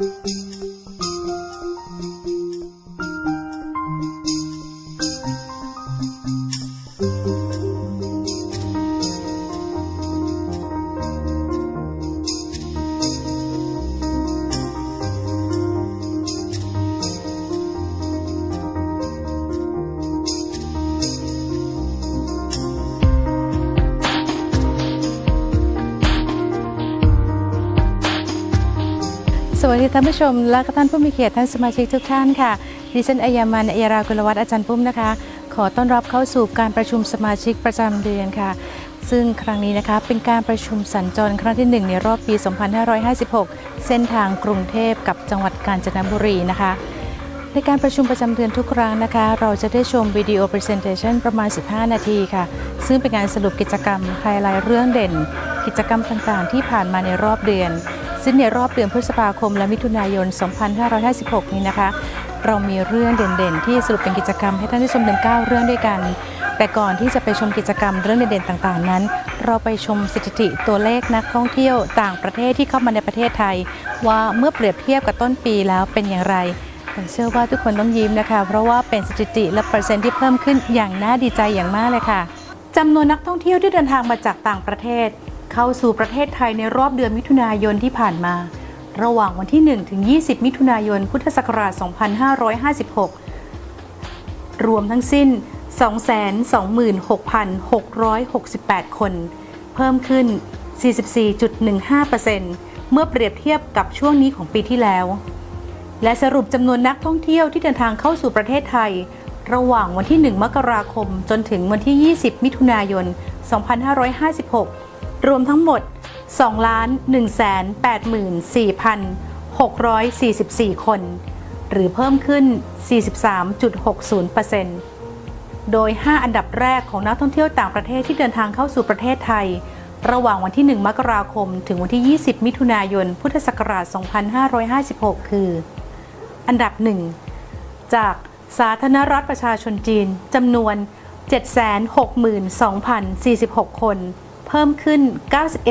ส วัสดีท่านผู้ชม และก็ท่านผู้มีเกียรติท่านสมาชิกทุกท่านค่ะ ดิฉันอัยามันอัยรากุลวัฒน์อาจารย์ปุ้มนะคะ ขอต้อนรับเข้าสู่การประชุมสมาชิกประจำเดือนค่ะ ซึ่งครั้งนี้นะคะเป็นการประชุมสัญจรครั้งที่ 1 ในรอบปี 2556 เส้นทางกรุงเทพกับจังหวัดกาญจนบุรีนะคะ ในการประชุมประจำเดือนทุกครั้งนะคะ เราจะได้ชมวิดีโอ Presentation ประมาณ 15 นาทีค่ะ ซึ่งเป็นการสรุปกิจกรรมไฮไลท์เรื่องเด่น กิจกรรมต่างๆ ที่ผ่านมาในรอบเดือน ซึ่งในรอบเดือนพฤษภาคมและมิถุนายน 2556 นี้นะคะ เรามีเรื่องเด่นๆ ที่สรุปเป็นกิจกรรมให้ท่านได้ชมถึง9เรื่องด้วยกัน แต่ก่อนที่จะไปชมกิจกรรมเรื่องเด่นๆ ต่างๆ นั้น เราไปชมสถิติตัวเลขนักท่องเที่ยวต่างประเทศที่เข้ามาในประเทศไทย ว่าเมื่อเปรียบเทียบกับต้นปีแล้วเป็นอย่างไรผมเชื่อว่าทุกคนต้องยิ้มนะคะ เพราะว่าเป็นสถิติและเปอร์เซ็นต์ที่เพิ่มขึ้นอย่างน่าดีใจอย่างมากเลยค่ะจำนวนนักท่องเที่ยวที่เดินทางมาจากต่างประเทศ เข้าสู่ประเทศไทยในรอบเดือนมิถุนายนที่ผ่านมา ระหว่างวันที่ 1 ถึง 20 มิถุนายน พุทธศักราช 2556 รวมทั้งสิ้น 226,668 คน เพิ่มขึ้น 44.15%เมื่อเปรียบเทียบกับช่วงนี้ของปีที่แล้ว และสรุปจำนวนนักท่องเที่ยวที่เดินทางเข้าสู่ประเทศไทย ระหว่างวันที่ 1 มกราคม จนถึงวันที่ 20 มิถุนายน 2556 รวมทั้งหมด 2,184,644 คน หรือเพิ่มขึ้น 43.60%โดย 5 อันดับแรกของนักท่องเที่ยวต่างประเทศที่เดินทางเข้าสู่ประเทศไทย ระหว่างวันที่ 1 มกราคม ถึงวันที่ 20 มิถุนายน พุทธศักราช 2556 คือ อันดับ 1 จากสาธารณรัฐประชาชนจีนจำนวน 762,046 คน เพิ่มขึ้น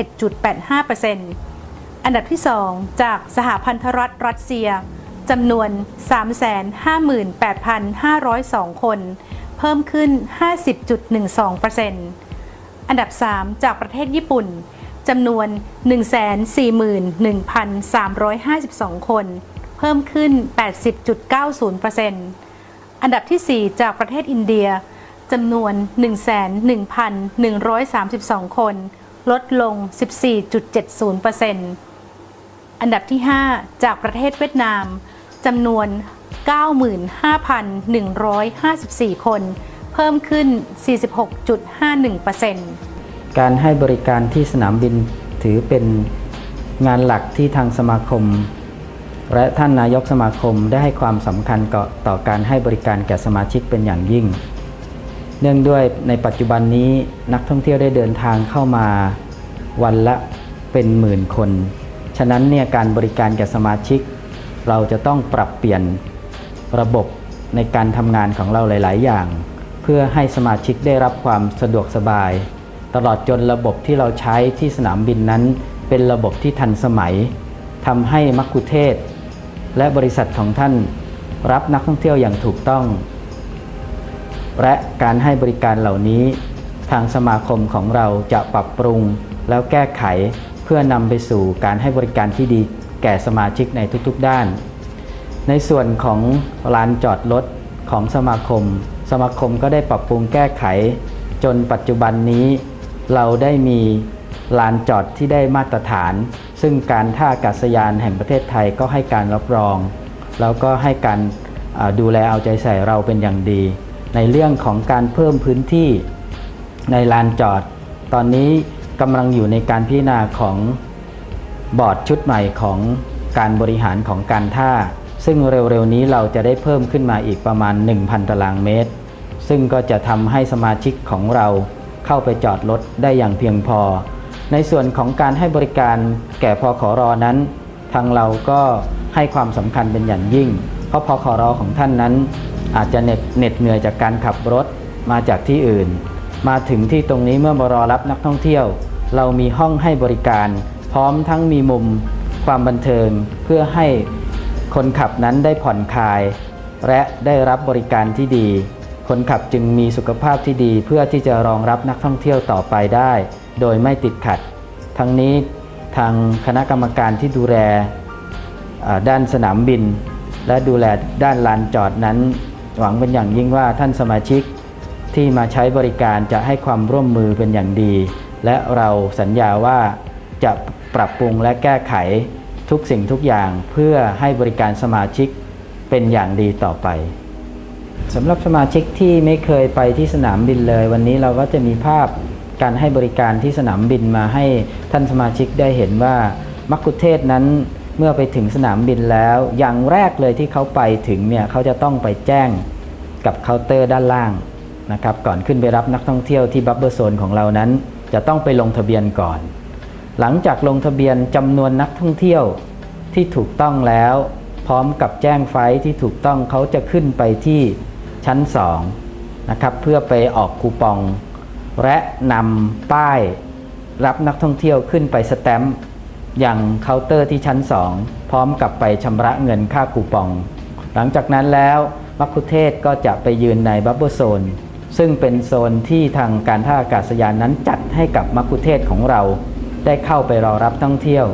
91.85%อันดับที่ 2 จากสหพันธรัฐรัสเซียจำนวน 358,502 คน เพิ่มขึ้น 50.12%อันดับ 3 จากประเทศญี่ปุ่นจำนวน 141,352 คน เพิ่มขึ้น 80.90%อันดับที่ 4 จากประเทศอินเดีย จำนวน101,132 คน ลดลง 14.70%อันดับที่ 5 จากประเทศเวียดนามจำนวน 95,154 คน เพิ่มขึ้น 46.51%การให้บริการที่สนามบินถือเป็นงานหลักที่ทางสมาคม และท่านนายกสมาคมได้ให้ความสำคัญก่อต่อการให้บริการแก่สมาชิกเป็นอย่างยิ่ง เนื่องด้วยในปัจจุบันนี้นักท่องเที่ยวได้เดินทางเข้ามาวันละเป็นหมื่นคน ฉะนั้นเนี่ยการบริการแก่สมาชิก เราจะต้องปรับเปลี่ยนระบบในการทำงานของเราหลาย ๆ อย่าง เพื่อให้สมาชิกได้รับความสะดวกสบาย ตลอดจนระบบที่เราใช้ที่สนามบินนั้น เป็นระบบที่ทันสมัยทำให้มักคุเทศ และบริษัทของท่าน รับนักท่องเที่ยวอย่างถูกต้อง และการให้บริการเหล่านี้ ทางสมาคมของเราจะปรับปรุงแล้วแก้ไขเพื่อนำไปสู่การให้บริการที่ดีแก่สมาชิกในทุกๆด้าน ในส่วนของลานจอดรถของสมาคม สมาคมก็ได้ปรับปรุงแก้ไข จนปัจจุบันนี้ เราได้มีลานจอดที่ได้มาตรฐาน ซึ่งการท่าอากาศยานแห่งประเทศไทยก็ให้การรับรอง แล้วก็ให้การดูแลเอาใจใส่เราเป็นอย่างดี ในเรื่องของการเพิ่มพื้นที่ในลานจอด ตอนนี้กำลังอยู่ในการพิจารณาของบอร์ดชุดใหม่ของการบริหารของการท่า ซึ่งเร็วๆนี้เราจะได้เพิ่มขึ้นมาอีกประมาณ 1,000 ตารางเมตร ซึ่งก็จะทำให้สมาชิกของเราเข้าไปจอดรถได้อย่างเพียงพอ ในส่วนของการให้บริการแก่พอขอรอนั้น ทางเราก็ให้ความสำคัญเป็นอย่างยิ่ง เพราะพอขอรอของท่านนั้น อาจจะเหน็ดเหนื่อยจากการขับรถมาจากที่อื่น มาถึงที่ตรงนี้เมื่อมารอรับนักท่องเที่ยว เรามีห้องให้บริการ พร้อมทั้งมีมุมความบันเทิงเพื่อให้คนขับนั้นได้ผ่อนคลาย และได้รับบริการที่ดี คนขับจึงมีสุขภาพที่ดีเพื่อที่จะรองรับนักท่องเที่ยวต่อไปได้ โดยไม่ติดขัด ทั้งนี้ทางคณะกรรมการที่ดูแลด้านสนามบิน และดูแลด้านลานจอดนั้น หวังเป็นอย่างยิ่งว่าท่านสมาชิกที่มาใช้บริการจะให้ความร่วมมือเป็นอย่างดี และเราสัญญาว่าจะปรับปรุงและแก้ไขทุกสิ่งทุกอย่างเพื่อให้บริการสมาชิกเป็นอย่างดีต่อไปสำหรับสมาชิกที่ไม่เคยไปที่สนามบินเลย วันนี้เราก็จะมีภาพการให้บริการที่สนามบินมาให้ท่านสมาชิกได้เห็นว่ามักคุเทศนั้น เมื่อไปถึงสนามบินแล้ว อย่างแรกเลยที่เขาไปถึงเนี่ยเขาจะต้องไปแจ้งกับเคาน์เตอร์ด้านล่างนะครับก่อนขึ้นไปรับนักท่องเที่ยวที่บัฟเฟอร์โซนของเรานั้น จะต้องไปลงทะเบียนก่อน หลังจากลงทะเบียนจำนวนนักท่องเที่ยวที่ถูกต้องแล้ว พร้อมกับแจ้งไฟที่ถูกต้องเขาจะขึ้นไปที่ชั้น2นะครับเพื่อไปออกคูปอง และนำป้ายรับนักท่องเที่ยวขึ้นไปสแตมป์ ย่างเคาน์เตอร์ที่ชั้น2พร้อมกับไปชำระเงินค่าคูปอง หลังจากนั้นแล้วมักคุเทศก็จะไปยืนในบับเบิลโซนซึ่งเป็นโซนที่ทางการท่าอากาศยานนั้นจัดให้กับมักคุเทศของเรา ได้เข้าไปรอรับท่องเที่ยว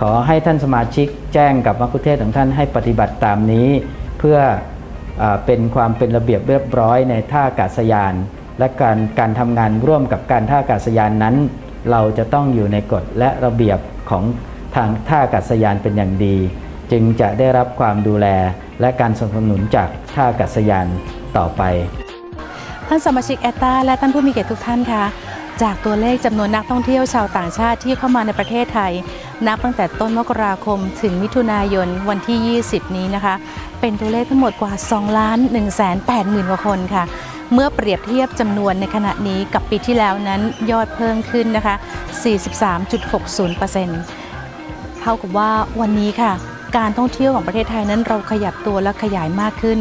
ขอให้ท่านสมาชิกแจ้งกับมักคุเทศของท่านให้ปฏิบัติตามนี้ เพื่ออเป็นความเป็นระเบียบเรียบร้อยในท่าอากาศยาน และการการทำงานร่วมกับการท่าอากาศยานนั้น เราจะต้องอยู่ในกฎและระเบียบของทางท่าอากาศยานเป็นอย่างดี จึงจะได้รับความดูแลและการสนับสนุนจากท่าอากาศยานต่อไป ท่านสมาชิกแอตตาและท่านผู้มีเกียรติทุกท่านคะจากตัวเลขจำนวนนักท่องเที่ยวชาวต่างชาติที่เข้ามาในประเทศไทย นับตั้งแต่ต้นมกราคมถึงมิถุนายนวันที่ 20 นี้นะคะ เป็นตัวเลขทั้งหมดกว่า 2 ล้าน1 8 0 0 0 0 กว่าคนค่ะ เมื่อเปรียบเทียบจำนวนในขณะนี้กับปีที่แล้วนั้นยอดเพิ่มขึ้นนะคะ 43.60%เท่ากับว่าวันนี้ค่ะ การท่องเที่ยวของประเทศไทยนั้นเราขยับตัวและขยายมากขึ้น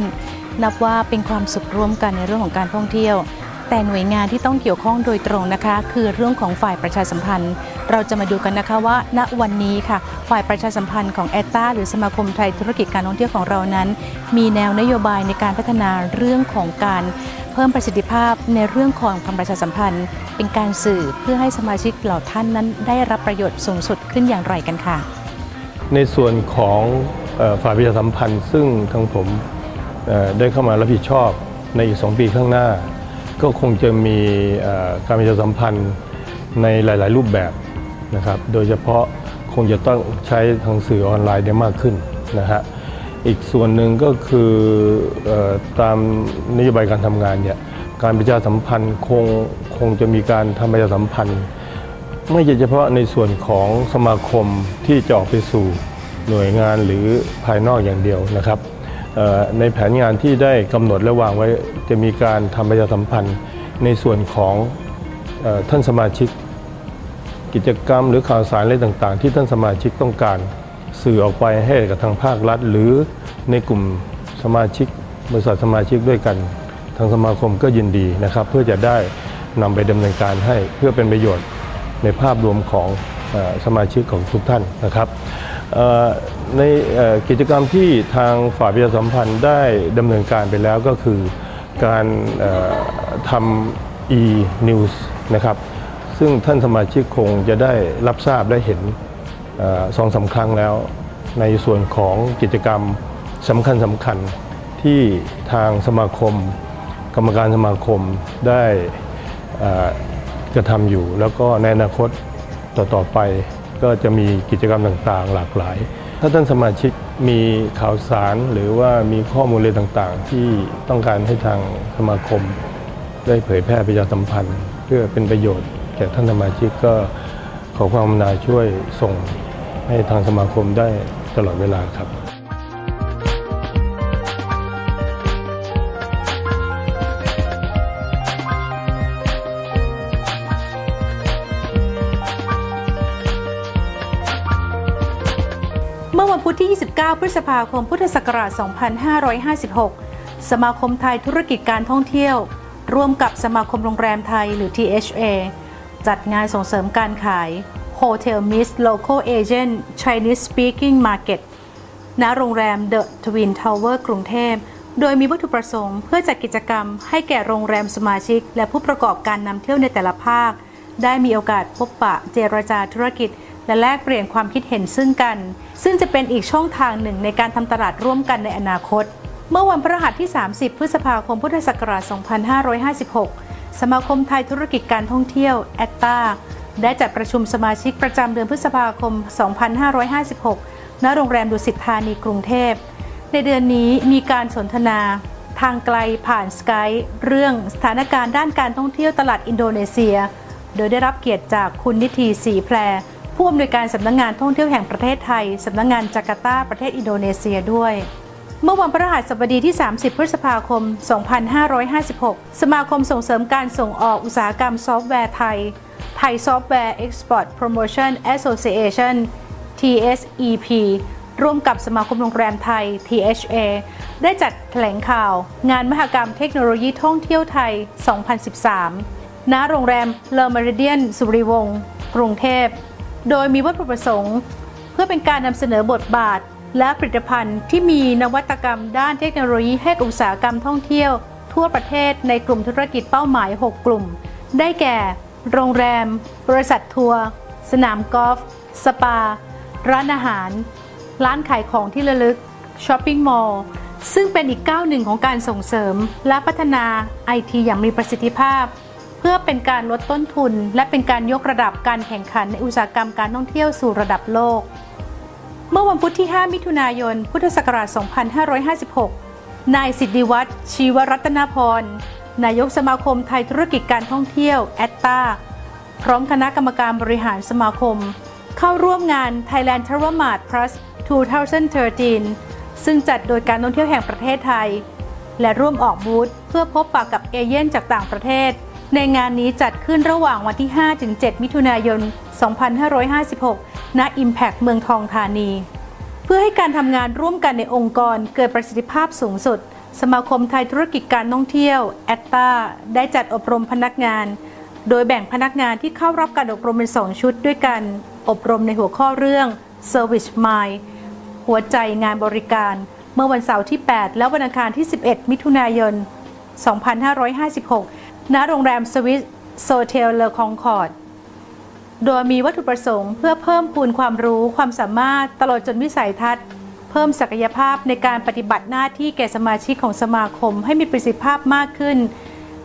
นับว่าเป็นความสุขร่วมกันในเรื่องของการท่องเที่ยว แต่หน่วยงานที่ต้องเกี่ยวข้องโดยตรงนะคะ คือเรื่องของฝ่ายประชาสัมพันธ์ เราจะมาดูกันนะคะว่า ณวันนี้ค่ะ ฝ่ายประชาสัมพันธ์ของแอตตาหรือสมาคมไทยธุรกิจการท่องเที่ยวของเรานั้น มีแนวนโยบายในการพัฒนาเรื่องของการเพิ่มประสิทธิภาพในเรื่องของการประชาสัมพันธ์ เป็นการสื่อเพื่อให้สมาชิกเหล่าท่านนั้นได้รับประโยชน์สูงสุดขึ้นอย่างไรกันค่ะ ในส่วนของฝ่ายประชาสัมพันธ์ ซึ่งทางผมได้เข้ามารับผิดชอบในอีก 2 ปีข้างหน้า ก็คงจะมีการประชาสัมพันธ์ในหลาย ๆ รูปแบบนะครับ โดยเฉพาะคงจะต้องใช้ทางสื่อออนไลน์ได้มากขึ้นนะฮะ อีกส่วนหนึ่งก็คืออตามนโยบายการทำงานเนี่ยการประชาสัมพันธ์คงคงจะมีการทำประชาสัมพันธ์ ไม่เฉพาะในส่วนของสมาคมที่จะออกไปสู่หน่วยงานหรือภายนอกอย่างเดียวนะครับ ในแผนงานที่ได้กำหนดและวางไว้จะมีการทำประชาสัมพันธ์ในส่วนของท่านสมาชิก กิจกรรมหรือข่าวสารอะไรต่างๆ ที่ท่านสมาชิกต้องการสื่อออกไปให้กับทางภาครัฐ หรือในกลุ่มสมาชิกบริษัทสมาชิกด้วยกัน ทางสมาคมก็ยินดีนะครับ เพื่อจะได้นำไปดำเนินการให้เพื่อเป็นประโยชน์ในภาพรวมของ สมาชิกของทุกท่านนะครับในกิจกรรมที่ทางฝ่ายประชาสัมพันธ์ได้ดำเนินการไปแล้วก็คือการเอ่อทำ e-news นะครับซึ่งท่านสมาชิกคงจะได้รับทราบและเห็นอสองสามครั้งแล้ว ในส่วนของกิจกรรมสำคัญสำคัญที่ทางสมาคม กรรมการสมาคมได้กระทำอยู่ แล้วก็ในอนาคต ต่อๆไป ก็จะมีกิจกรรมต่างๆ หลากหลาย ถ้าท่านสมาชิกมีข่าวสารหรือว่ามีข้อมูลอะไรต่างๆ ที่ต้องการให้ทางสมาคม ได้เผยแพร่ประชาสัมพันธ์ เพื่อเป็นประโยชน์แก่ท่านสมาชิกก็ขอความกรุณาช่วยส่งให้ทางสมาคมได้ตลอดเวลาครับ 9 พฤษภาคม พุทธศักราช 2556 สมาคมไทยธุรกิจการท่องเที่ยว ร่วมกับสมาคมโรงแรมไทยหรือ THA จัดงานส่งเสริมการขาย Hotel Miss Local Agent Chinese Speaking Market ณโรงแรม The Twin Tower กรุงเทพ โดยมีวัตถุประสงค์เพื่อจัดกิจกรรมให้แก่โรงแรมสมาชิก และผู้ประกอบการนำเที่ยวในแต่ละภาค ได้มีโอกาสพบปะเจรจาธุรกิจ และแลกเปลี่ยนความคิดเห็นซึ่งกัน ซึ่งจะเป็นอีกช่องทางหนึ่งในการทำตลาดร่วมกันในอนาคต เมื่อวันพฤหัสที่ 30 พฤษภาคมพุทธศักราช 2556 สมาคมไทยธุรกิจการท่องเที่ยวแอตตาได้จัดประชุมสมาชิกประจำเดือนพฤษภาคม 2556 ณ โรงแรมดุสิตธานีกรุงเทพ ในเดือนนี้มีการสนทนาทางไกลผ่านสกายเรื่องสถานการณ์ด้านการท่องเที่ยวตลาดอินโดนีเซีย โดยได้รับเกียรติจากคุณนิติศรีแพร ผู้อำนวยการสำนักงงานท่องเที่ยวแห่งประเทศไทยสำนักงงานจาการ์ตาประเทศอินโดนีเซียด้วยเมื่อวันพฤหัสบดีที่ 30 พฤษภาคม 2556 สมาคมส่งเสริมการส่งออกอุตสาหกรรมซอฟต์แวร์ไทย ไทยซอฟต์แวร์ Export Promotion Association TSEP ร่วมกับสมาคมโรงแรมไทย THA ได้จัดแถลงข่าว งานมหกรรมเทคโนโลยีท่องเที่ยวไทย 2013 ณ โรงแรมเลอเมริเดียนสุริวงศ์ กรุงเทพ โดยมีวัตถุประสงค์ เพื่อเป็นการนำเสนอบทบาท และผลิตภัณฑ์ที่มีนวัตกรรมด้านเทคโนโลยีให้กับอุตสาหกรรมท่องเที่ยว ทั่วประเทศในกลุ่มธุรกิจเป้าหมาย 6 กลุ่ม ได้แก่ โรงแรม บริษัททัวร์สนามกอล์ฟสปา ร้านอาหาร ร้านขายของที่ระลึกช้อปปิ้งมอลล์ซึ่งเป็นอีกก้าวหนึ่งของการส่งเสริม และพัฒนาไอทีอย่างมีประสิทธิภาพ พื่อเป็นการลดต้นทุน และเป็นการยกระดับการแข่งขันในอุตสาหกรรมการท่องเที่ยวสู่ระดับโลก เมื่อวันพุธที่ 5 มิถุนายน พุทธศักราช 2556 นายสิทธิวัฒน์ชีวรัตนพร นายกสมาคมไทยธุรกิจการท่องเที่ยวแอตตาพร้อมคณะกรรมการบริหารสมาคม เข้าร่วมงาน Thailand Travel Mart Plus 2013 ซึ่งจัดโดยการท่องเที่ยวแห่งประเทศไทย และร่วมออกบูธเพื่อพบปะกับเอเย่นจากต่างประเทศ ในงานนี้จัดขึ้นระหว่างวันที่ 5-7 มิถุนายน 2556 ณ Impact เมืองทองธานี เพื่อให้การทำงานร่วมกันในองค์กรเกิดประสิทธิภาพสูงสุด สมาคมไทยธุรกิจการท่องเที่ยวแอตตาได้จัดอบรมพนักงาน โดยแบ่งพนักงานที่เข้ารับการอบรมเป็น 2 ชุดด้วยกัน อบรมในหัวข้อเรื่อง Service Mind หัวใจงานบริการ เมื่อวันเสาร์ที่ 8 และวันอังคารที่ 11 มิถุนายน 2556 ณโรงแรมสวิสโซเทลเลอคองคอร์ดโดยมีวัตถุประสงค์เพื่อเพิ่มพูนความรู้ความสามารถตลอดจนวิสัยทัศน์ เพิ่มศักยภาพในการปฏิบัติหน้าที่แก่สมาชิกของสมาคมให้มีประสิทธิภาพมากขึ้น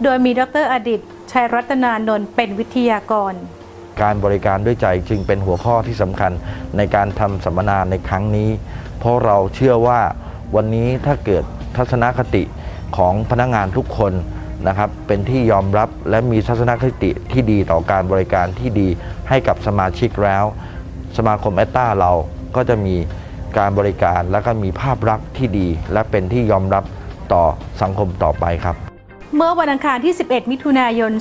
โดยมีดรอดิตชัยรัตนานนท์เป็นวิทยากร การบริการด้วยใจจึงเป็นหัวข้อที่สำคัญในการทำสัมมนาในครั้งนี้ เพราะเราเชื่อว่าวันนี้ถ้าเกิดทัศนคติของพนักงานทุกคน นะครับเป็นที่ยอมรับและมีทัศนคติที่ดีต่อการบริการที่ดีให้กับสมาชิกแล้ว สมาคมแอตตาเราก็จะมีการบริการและก็มีภาพลักษณ์ที่ดี และเป็นที่ยอมรับต่อสังคมต่อไปครับ เมื่อวันอังคารที่ 11 มิถุนายน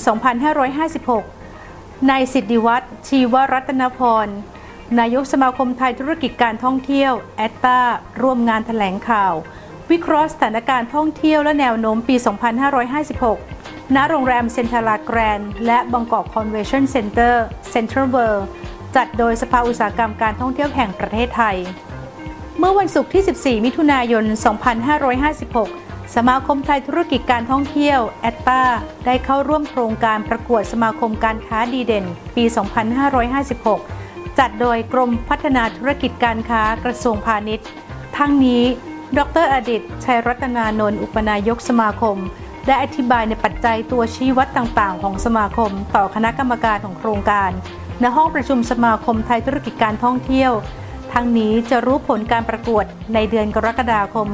2556 นายสิทธิวัฒน์ชีวรัตนพร นายกสมาคมไทยธุรกิจการท่องเที่ยวแอตตาร่วมงานแถลงข่าว วิเคราะห์สถานการณ์ท่องเที่ยวและแนวโน้มปี 2556 ณ โรงแรมเซ็นทรัลแกรนด์และบางกอกคอนเวนชั่นเซ็นเตอร์เซ็นทรัลเวิลด์จัดโดยสภาอุตสาหกรรมการท่องเที่ยวแห่งประเทศไทย เมื่อวันศุกร์ที่ 14 มิถุนายน 2556 สมาคมไทยธุรกิจการท่องเที่ยวแอตตาได้เข้าร่วมโครงการประกวดสมาคมการค้าดีเด่น ปี 2556 จัดโดยกรมพัฒนาธุรกิจการค้ากระทรวงพาณิชย์ ทั้งนี้ ดรอดิตชัยรัตนานนท์อุปนายกสมาคม ได้อธิบายในปัจจัยตัวชี้วัดต่างๆ ของสมาคม ต่อคณะกรรมการของโครงการ ณห้องประชุมสมาคมไทยธุรกิจการท่องเที่ยว ทั้งนี้จะรู้ผลการประกวดในเดือนกรกฎาคม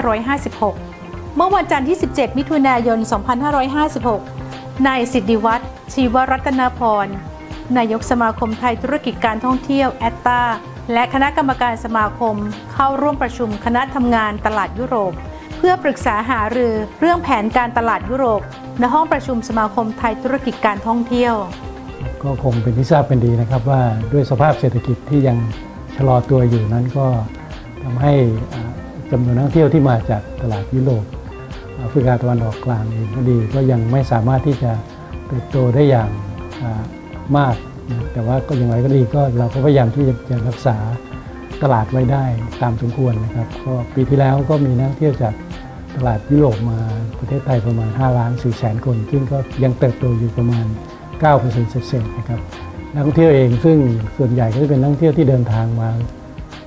2556 เมื่อวันจันทร์ที่ 17 มิถุนายน 2556 นายสิทธิวัฒน์ชีวรัตนพรนายกสมาคมไทยธุรกิจการท่องเที่ยวแอตตา และคณะกรรมการสมาคม เข้าร่วมประชุมคณะทำงานตลาดยุโรป เพื่อปรึกษาหารือเรื่องแผนการตลาดยุโรป ณห้องประชุมสมาคมไทยธุรกิจการท่องเที่ยว ก็คงเป็นที่ทราบเป็นดีนะครับว่าด้วยสภาพเศรษฐกิจที่ยังชะลอตัวอยู่นั้นก็ทำให้อ่าจำนวนนักท่องเที่ยวที่มาจากตลาดยุโรปแอฟริกาตะวันออกกลางเองก็ดีก็ยังไม่สามารถที่จะเติบโตได้อย่างมาก นะแต่ว่าก็อย่างไรก็ดีก็เราก็พยายามที่จะรักษาตลาดไว้ได้ตามสมควรนะครับก็ปีที่แล้วก็มีนักเที่ยวจากตลาดยุโรปมาประเทศไทยประมาณ 5 ล้าน4แสนคน ซึ่งก็ยังเติบโตอยู่ประมาณ 9%เศษๆนะครับนักท่องเที่ยวเองซึ่งส่วนใหญ่ก็จะเป็นนักท่องเที่ยวที่เดินทางมา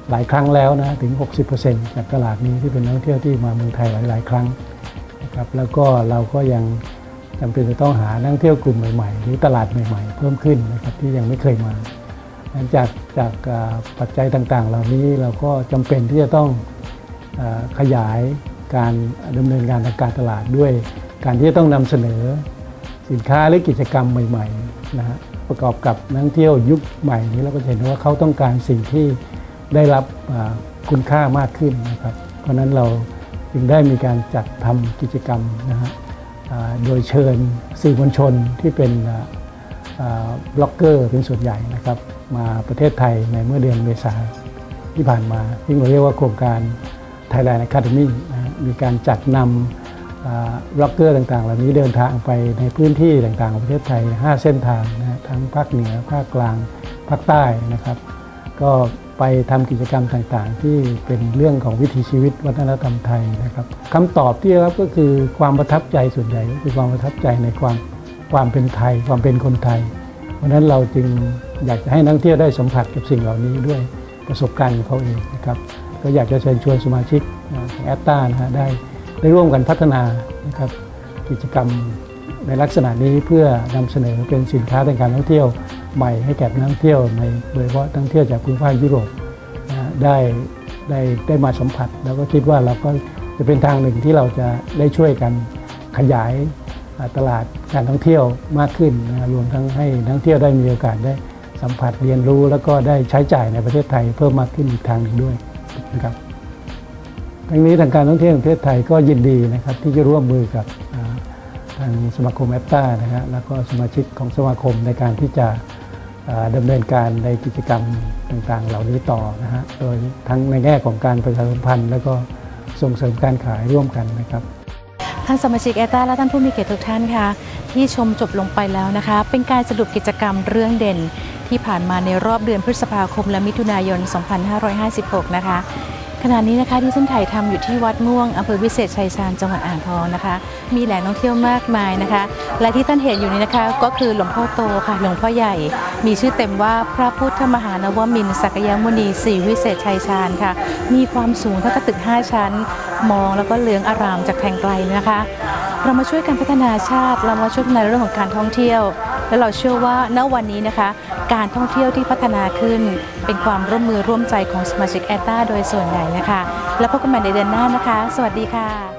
หลายครั้งแล้วนะถึง 60%จากตลาดนี้ที่เป็นนักท่องเที่ยวที่มาเมืองไทยหลาย ๆ ครั้งนะครับแล้วก็เราก็ยัง จำเป็นจะต้องหานักเที่ยวกลุ่มใหม่ๆ หรือตลาดใหม่ๆ เพิ่มขึ้นนะครับที่ยังไม่เคยมาหลังจากจากปัจจัยต่างๆ เหล่านี้เราก็จำเป็นที่จะต้องอขยายการดำเนินงานทางการตลาดด้วย การที่จะต้องนำเสนอสินค้าหรือกิจกรรมใหม่ๆนะฮะประกอบกับนักเที่ยวยุคใหม่นี้เราก็เห็นว่าเขาต้องการสิ่งที่ได้รับคุณค่ามากขึ้นนะครับ เพราะนั้นเราจึงได้มีการจัดทำกิจกรรมนะฮะ โดยเชิญสื่อมวลชนที่เป็นบล็อกเกอร์เป็นส่วนใหญ่นะครับ มาประเทศไทยในเมื่อเดือนเมษาที่ผ่านมาที่เราเรียกว่าโครงการ Thailand Academy นะมีการจัดนำบล็อกเกอร์ต่างๆ เหล่านี้เดินทางไปในพื้นที่ต่างๆของประเทศไทย 5 เส้นทางนะทั้งภาคเหนือภาคกลางภาคใต้นะครับ ก็ ไปทำกิจกรรมต่างๆ ที่เป็นเรื่องของวิถีชีวิตวัฒนธรรมไทยนะครับคำตอบที่ได้รับก็คือความประทับใจส่วนใหญ่ก็คือความประทับใจในความความเป็นไทย ความเป็นคนไทย เพราะฉะนั้นเราจึงอยากจะให้นักท่องเที่ยวได้สัมผัสกับสิ่งเหล่านี้ด้วยประสบการณ์ของเขาเองนะครับก็อยากจะเชิญชวนสมาชิกของแอตตานะฮะได้ได้ร่วมกันพัฒนานะครับกิจกรรมในลักษณะนี้เพื่อนำเสนอเป็นสินค้าทางการท่องเที่ยว ใหม่ให้แก่นักท่องเที่ยวในโดยเฉพาะนักท่องเที่ยวจากภูมิภาคยุโรปนะได้ได้ได้มาสัมผัส แล้วก็คิดว่าเราก็จะเป็นทางหนึ่งที่เราจะได้ช่วยกันขยายตลาดการท่องเที่ยวมากขึ้นนะรวมทั้งให้นักท่องเที่ยวได้มีโอกาสได้สัมผัสเรียนรู้แล้วก็ได้ใช้จ่ายในประเทศไทยเพิ่มมากขึ้นอีกทางหนึ่งด้วยนะครับทั้งนี้ทางการท่องเที่ยวแห่งประเทศไทยก็ยินดีนะครับที่จะร่วมมือกับทางสมาคมแอปต้านะฮะแล้วก็สมาชิกของสมาคมในการที่จะ ดำเนินการในกิจกรรมต่างๆ เหล่านี้ต่อนะฮะ โดยทั้งในแง่ของการประชาสัมพันธ์ แล้วก็ส่งเสริมการขายร่วมกันนะครับ ท่านสมาชิกแอตตาและท่านผู้มีเกียรติทุกท่านคะที่ชมจบลงไปแล้วนะคะ เป็นการสรุปกิจกรรมเรื่องเด่นที่ผ่านมาในรอบเดือนพฤษภาคมและมิถุนายน 2556 นะคะ ขณะนี้นะคะที่ท่านถ่ายทำอยู่ที่วัดม่วงอำเภอวิเศษชัยชาญจังหวัดอ่างทองนะคะ มีแหล่งท่องเที่ยวมากมายนะคะ และที่ท่านเห็นอยู่นี้นะคะก็คือหลวงพ่อโตค่ะหลวงพ่อใหญ่ มีชื่อเต็มว่าพระพุทธมหานวมินสักยมุนีศรีวิเศษชัยชาญค่ะ มีความสูงเท่ากับตึก 5 ชั้น มองแล้วก็เหลืองอารามจากแทงไกลนะคะ เรามาช่วยกันพัฒนาชาติ เรามาช่วยพัฒนเรื่องของการท่องเที่ยว และเราเชื่อว่าณวันนี้นะคะ การท่องเที่ยวที่พัฒนาขึ้น เป็นความร่วมมือร่วมใจของสมาชิกแอตตาโดยส่วนใหญ่นะคะ แล้วพบกันใหม่ในเดือนหน้านะคะ สวัสดีค่ะ